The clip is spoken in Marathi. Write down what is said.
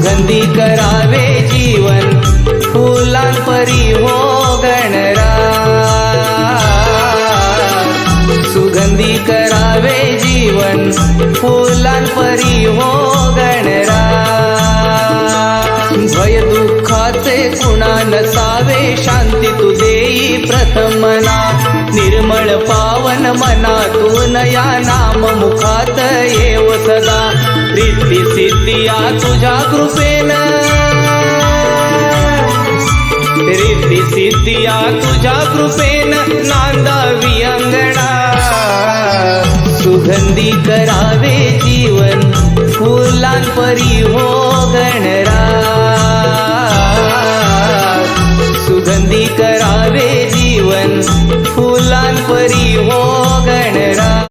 सुगंधी करावे जीवन फुलांपरी हो गणरा सुगंधी करावे जीवन फुलांपरी हो गणरा भय दुःखाचे कुणा नसावे शांती तू देई प्रथमना. निर्मळ पावन मनातून या नाम मुखात येव सदा. सिद्धी सिद्धिया तुझ्या कृपेन. रिद्धी सिद्धिया तुझ्या कृपेन. नांदावी अंगणा. सुगंधी करावे जीवन. फुलांपरी हो गणरा. सुगंधी करावे जीवन. फुलांपरी